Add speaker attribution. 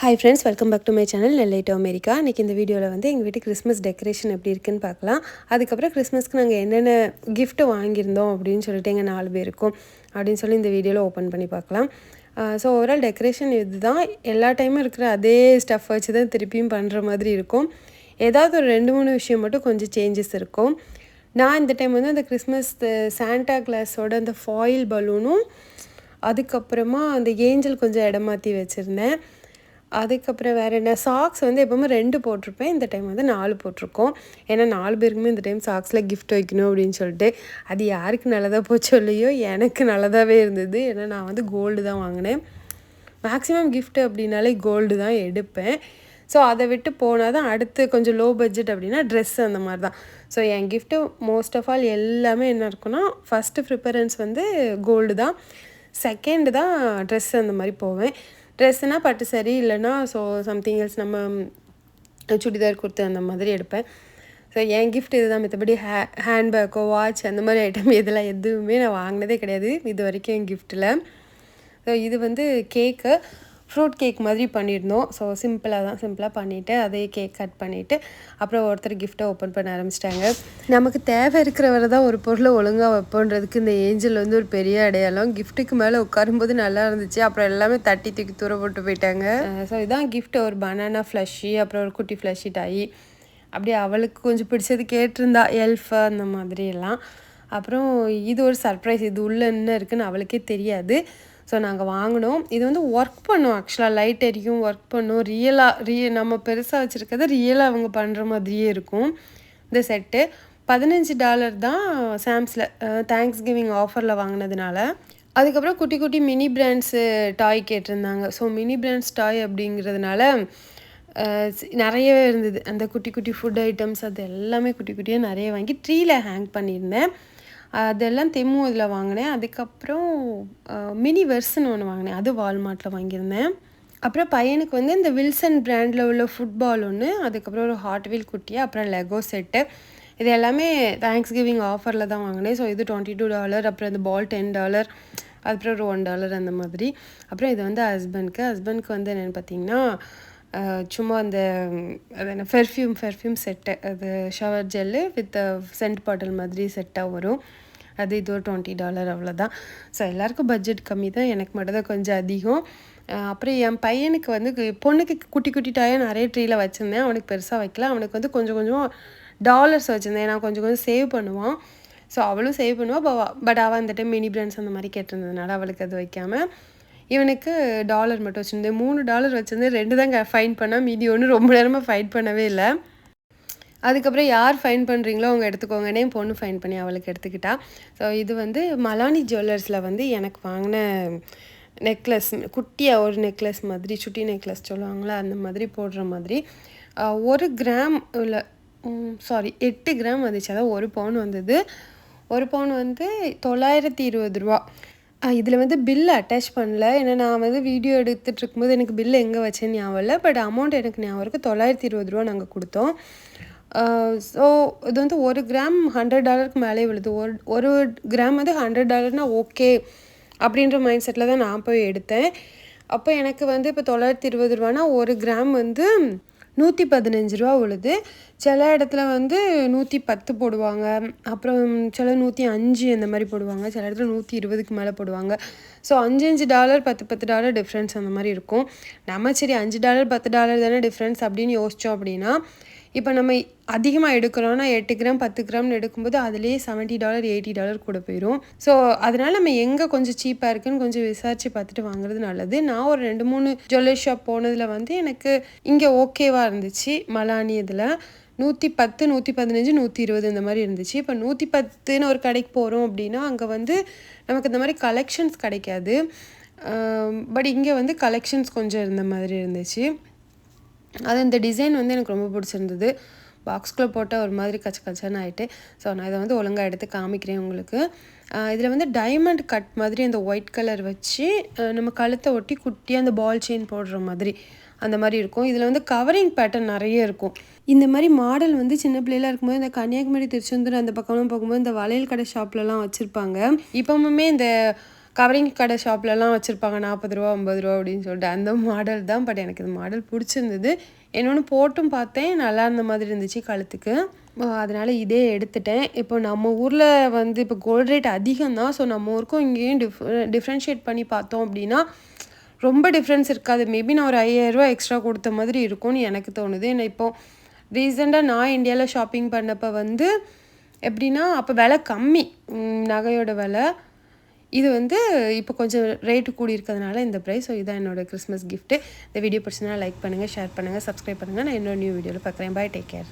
Speaker 1: Hi friends welcome back to my channel நெல்லைட்டோ America இன்றைக்கி இந்த வீடியோவில் வந்து எங்கள் வீட்டு கிறிஸ்மஸ் டெக்கரேஷன் எப்படி இருக்குன்னு பார்க்கலாம். அதுக்கப்புறம் கிறிஸ்மஸ்க்கு நாங்கள் என்னென்ன கிஃப்ட்டு வாங்கியிருந்தோம் அப்படின்னு சொல்லிட்டு எங்கள் நாலு பேருக்கும் அப்படின்னு சொல்லி இந்த வீடியோவில் ஓப்பன் பண்ணி பார்க்கலாம். ஸோ ஓவரால் டெக்கரேஷன் இதுதான். எல்லா டைமும் இருக்கிற அதே ஸ்டஃப் வச்சு தான் திருப்பியும் பண்ணுற மாதிரி இருக்கும். ஏதாவது ஒரு ரெண்டு மூணு விஷயம் மட்டும் கொஞ்சம் சேஞ்சஸ் இருக்கும். நான் இந்த டைம் வந்து அந்த கிறிஸ்மஸ் சாண்டா கிளாஸோட அந்த ஃபாயில் பலூனும் அதுக்கப்புறமா அந்த ஏஞ்சல் கொஞ்சம் இடம் மாற்றி வச்சுருந்தேன். அதுக்கப்புறம் வேறு என்ன? சாக்ஸ் வந்து எப்போவுமே ரெண்டு போட்டிருப்பேன். இந்த டைம் வந்து நாலு போட்டிருக்கோம். ஏன்னா நாலு பேருக்குமே இந்த டைம் சாக்ஸில் கிஃப்ட் வைக்கணும் அப்படின்னு சொல்லிட்டு. அது யாருக்கு நல்லதாக போச்சோ இல்லையோ எனக்கு நல்லதாகவே இருந்தது. ஏன்னா நான் வந்து கோல்டு தான் வாங்கினேன். மேக்ஸிமம் கிஃப்ட் அப்படின்னாலே கோல்டு தான் எடுப்பேன். ஸோ அதை விட்டு போனால் தான் அடுத்து கொஞ்சம் லோ பட்ஜெட் அப்படின்னா ட்ரெஸ் அந்த மாதிரி தான். ஸோ என் கிஃப்ட்டு மோஸ்ட் ஆஃப் ஆல் எல்லாமே என்ன இருக்குன்னா ஃபஸ்ட்டு ப்ரிஃபரன்ஸ் வந்து கோல்டு தான். செகண்டு தான் ட்ரெஸ் அந்த மாதிரி போவேன். ட்ரெஸ்ஸுனால் பட்டு சரி இல்லைன்னா ஸோ சம்திங் எல்ஸ் நம்ம சுடிதார் குர்த்து அந்த மாதிரி எடுப்பேன். ஸோ என் கிஃப்ட் இதுதான். மற்றபடி ஹே ஹேண்ட்பேக்கோ வாட்ச் அந்த மாதிரி ஐட்டம் இதெல்லாம் எதுவுமே நான் வாங்கினதே கிடையாது. இது வரைக்கும் என் கிஃப்ட்டில் ஸோ இது வந்து கேக்கு ஃப்ரூட் கேக் மாதிரி பண்ணியிருந்தோம். ஸோ சிம்பிளாக தான் சிம்பிளாக பண்ணிவிட்டு அதே கேக் கட் பண்ணிவிட்டு அப்புறம் ஒருத்தர் கிஃப்ட்டை ஓப்பன் பண்ண ஆரம்பிச்சிட்டாங்க. நமக்கு தேவை இருக்கிறவரை தான் ஒரு பொருளை ஒழுங்காக வைப்போன்றதுக்கு இந்த ஏஞ்சல் வந்து ஒரு பெரிய அடையாளம். கிஃப்ட்டுக்கு மேலே உட்காரும்போது நல்லா இருந்துச்சு. அப்புறம் எல்லாமே தட்டி தூக்கி தூர போட்டு போயிட்டாங்க. ஸோ இதான் கிஃப்ட் ஒரு பனானா ஃப்ளஷி அப்புறம் ஒரு குட்டி ஃப்ளஷி டாயி அப்படியே அவளுக்கு கொஞ்சம் பிடிச்சது கேட்டிருந்தா எல்ஃப் அந்த மாதிரி எல்லாம். அப்புறம் இது ஒரு சர்ப்ரைஸ் இது உள்ளே என்ன இருக்குன்னு அவளுக்கே தெரியாது. ஸோ நாங்கள் வாங்கினோம். இது வந்து ஒர்க் பண்ணோம் ஆக்சுவலாக லைட் எரியும் ஒர்க் பண்ணும். ரியலாக ரிய நம்ம பெருசாக வச்சுருக்கிறது ரியலாக அவங்க பண்ணுற மாதிரியே இருக்கும். இந்த செட்டு பதினஞ்சு டாலர் தான் சாம்ஸில் தேங்க்ஸ் கிவிங் ஆஃபரில் வாங்கினதுனால. அதுக்கப்புறம் குட்டி குட்டி மினி பிராண்ட்ஸு டாய் கேட்டிருந்தாங்க. ஸோ மினி பிராண்ட்ஸ் டாய் அப்படிங்கிறதுனால நிறையவே இருந்தது. அந்த குட்டி குட்டி ஃபுட் ஐட்டம்ஸ் அது எல்லாமே குட்டி குட்டியாக நிறைய வாங்கி ட்ரீயில் ஹேங் பண்ணியிருந்தேன். அதெல்லாம் தெம்மு இதில் வாங்கினேன். அதுக்கப்புறம் மினி வெர்சன் ஒன்று வாங்கினேன். அது வால்மார்ட்டில் வாங்கியிருந்தேன். அப்புறம் பையனுக்கு வந்து இந்த வில்சன் பிராண்டில் உள்ள ஃபுட்பால் ஒன்று அதுக்கப்புறம் ஒரு ஹாட் வீல் குட்டி அப்புறம் லெகோ செட்டு இது எல்லாமே தேங்க்ஸ் கிவிங் ஆஃபரில் தான் வாங்கினேன். ஸோ இது டுவெண்ட்டி டூ டாலர் அப்புறம் இந்த பால் டென் டாலர் அப்புறம் ஒரு ஒன் டாலர் அந்த மாதிரி. அப்புறம் இது வந்து ஹஸ்பண்ட்க்கு ஹஸ்பண்ட்க்கு வந்து என்னென்னு பார்த்தீங்கன்னா சும்மா அந்த அது என்ன பெர்ஃப்யூம் பெர்ஃப்யூம் செட்டு அது shower gel with scent bottle மாதிரி செட்டாக வரும். அது இது ஒரு டுவெண்ட்டி டாலர் அவ்வளோதான் ஸோ எல்லாருக்கும் பட்ஜெட் கம்மி தான். எனக்கு மட்டும் தான் கொஞ்சம் அதிகம். அப்புறம் என் பையனுக்கு வந்து பொண்ணுக்கு குட்டி குட்டி டாயாக நிறைய ட்ரீல வச்சுருந்தேன். அவனுக்கு பெருசாக வைக்கல. அவனுக்கு வந்து கொஞ்சம் கொஞ்சம் டாலர்ஸ் வச்சுருந்தேன். நான் கொஞ்சம் கொஞ்சம் சேவ் பண்ணுவான். ஸோ அவளும் சேவ் பண்ணுவாள் பட் அவள் அந்த டைம் மினி பிராண்ட்ஸ் அந்த மாதிரி கேட்டிருந்ததுனால அவளுக்கு அது வைக்காமல் இவனுக்கு டாலர் மட்டும் வச்சுருந்தேன் மூணு டாலர் வச்சுருந்தேன் ரெண்டு தான் ஃபைன் பண்ணால் மீதி ஒன்று ரொம்ப நேரமாக ஃபைட் பண்ணவே இல்லை. அதுக்கப்புறம் யார் ஃபைன் பண்ணுறீங்களோ அவங்க எடுத்துக்கோங்கன்னே பொண்ணு ஃபைன் பண்ணி அவளுக்கு எடுத்துக்கிட்டா. ஸோ இது வந்து மலானி ஜுவல்லர்ஸில் வந்து எனக்கு வாங்கின நெக்லஸ் குட்டியாக ஒரு நெக்லஸ் மாதிரி சுட்டி நெக்லஸ் சொல்லுவாங்களா அந்த மாதிரி போடுற மாதிரி. ஒரு கிராம் இல்லை சாரி எட்டு கிராம் வந்துச்சு. அதாவது ஒரு பவுன் வந்தது. ஒரு பவுன் வந்து தொள்ளாயிரத்தி இருபது ரூபா. இதில் வந்து பில் அட்டாச் பண்ணல. ஏன்னா நான் வந்து வீடியோ எடுத்துகிட்டு இருக்கும்போது எனக்கு பில் எங்கே வச்சேன்னு ஞாபகம் இல்லை. பட் அமௌண்ட் எனக்கு ஞாபகம் இருக்குது தொள்ளாயிரத்தி இருபது ரூபா நாங்கள் கொடுத்தோம். ஸோ இது வந்து ஒரு கிராம் ஹண்ட்ரட் டாலருக்கு மேலே விழுது. ஒரு ஒரு கிராம் வந்து ஹண்ட்ரட் டாலர்னால் ஓகே அப்படின்ற மைண்ட் செட்டில் தான் நான் போய் எடுத்தேன். அப்போ எனக்கு வந்து இப்போ தொள்ளாயிரத்தி இருபது ரூபானா ஒரு கிராம் வந்து நூற்றி பதினஞ்சு ரூபா விழுது. சில இடத்துல வந்து நூற்றி பத்து போடுவாங்க. அப்புறம் சில நூற்றி அஞ்சு அந்த மாதிரி போடுவாங்க. சில இடத்துல நூற்றி இருபதுக்கு மேலே போடுவாங்க. ஸோ அஞ்சு அஞ்சு டாலர் பத்து பத்து டாலர் டிஃப்ரென்ஸ் அந்த மாதிரி இருக்கும். நம்ம சரி அஞ்சு டாலர் பத்து டாலர் தானே டிஃப்ரென்ஸ் அப்படின்னு யோசித்தோம் அப்படின்னா இப்போ நம்ம அதிகமாக எடுக்கிறோம்னா எட்டு கிராம் பத்து கிராம்னு எடுக்கும்போது அதுலேயே செவன்ட்டி டாலர் எயிட்டி டாலர் கூட போயிடும் ஸோ அதனால் நம்ம எங்கே கொஞ்சம் சீப்பாக இருக்குன்னு கொஞ்சம் விசாரித்து பார்த்துட்டு வாங்குறது நல்லது. நான் ஒரு ரெண்டு மூணு ஜுவல்லரி ஷாப் போனதில் வந்து எனக்கு இங்கே ஓகேவாக இருந்துச்சு. மலானி இதில். நூற்றி பத்து நூற்றி பதினஞ்சு நூற்றி இருபது இந்த மாதிரி இருந்துச்சு. இப்போ நூற்றி பத்துன்னு ஒரு கடைக்கு போகிறோம் அப்படின்னா அங்கே வந்து நமக்கு இந்த மாதிரி கலெக்ஷன்ஸ் கிடைக்காது. பட் இங்கே வந்து கலெக்ஷன்ஸ் கொஞ்சம் இருந்த மாதிரி இருந்துச்சு. அது இந்த டிசைன் வந்து எனக்கு ரொம்ப பிடிச்சிருந்தது. பாக்ஸ்குள்ளே போட்டால் ஒரு மாதிரி கச்ச கச்சன்னு ஆயிட்டு. ஸோ நான் இதை வந்து ஒழுங்காக எடுத்து காமிக்கிறேன் உங்களுக்கு. இதில் வந்து டைமண்ட் கட் மாதிரி அந்த ஒயிட் கலர் வச்சு நம்ம கழுத்தை ஒட்டி குட்டியாக அந்த பால் செயின் போடுற மாதிரி அந்த மாதிரி இருக்கும். இதில் வந்து கவரிங் பேட்டர்ன் நிறைய இருக்கும். இந்த மாதிரி மாடல் வந்து சின்ன பிள்ளையில இருக்கும்போது இந்த கன்னியாகுமரி திருச்செந்தூர் அந்த பக்கம்லாம் போகும்போது இந்த வளையல் கடை ஷாப்லலாம் வச்சுருப்பாங்க. இப்போவுமே இந்த கவரிங் கடை ஷாப்லலாம் வச்சுருப்பாங்க நாற்பது ரூபா ஐம்பது ரூபா அப்படின்னு சொல்லிட்டு. அந்த மாடல் தான் பட் எனக்கு இந்த மாடல் பிடிச்சிருந்தது. இன்னொன்று போட்டும் பார்த்தேன் நல்லா இருந்த மாதிரி இருந்துச்சு கழுத்துக்கு. அதனால் இதே எடுத்துட்டேன். இப்போ நம்ம ஊரில் வந்து இப்போ கோல்ட் ரேட் அதிகம் தான். ஸோ நம்ம ஊருக்கும் இங்கேயும் டிஃப் டிஃப்ரென்ஷியேட் பண்ணி பார்த்தோம் அப்படின்னா ரொம்ப டிஃப்ரென்ஸ் இருக்காது. மேபி நான் ஒரு ஐயாயிரரூவா எக்ஸ்ட்ரா கொடுத்த மாதிரி இருக்கும்னு எனக்கு தோணுது. ஏன்னா இப்போ ரீசெண்டாக நான் இந்தியாவில் ஷாப்பிங் பண்ணப்போ வந்து எப்படின்னா அப்போ விலை கம்மி. நகையோட விலை. இது வந்து இப்போ கொஞ்சம் ரேட்டு கூடி இருக்கிறதுனால இந்த ப்ரைஸ் ஸோ இதான் என்னோடய கிறிஸ்மஸ் கிஃப்ட்டு இந்த வீடியோ பிடிச்சதுனா லைக் பண்ணுங்கள் ஷேர் பண்ணுங்கள் சப்ஸ்கிரைப் பண்ணுங்கள் நான் இன்னொரு நியூ வீடியோவில் பார்க்குறேன். Bye take care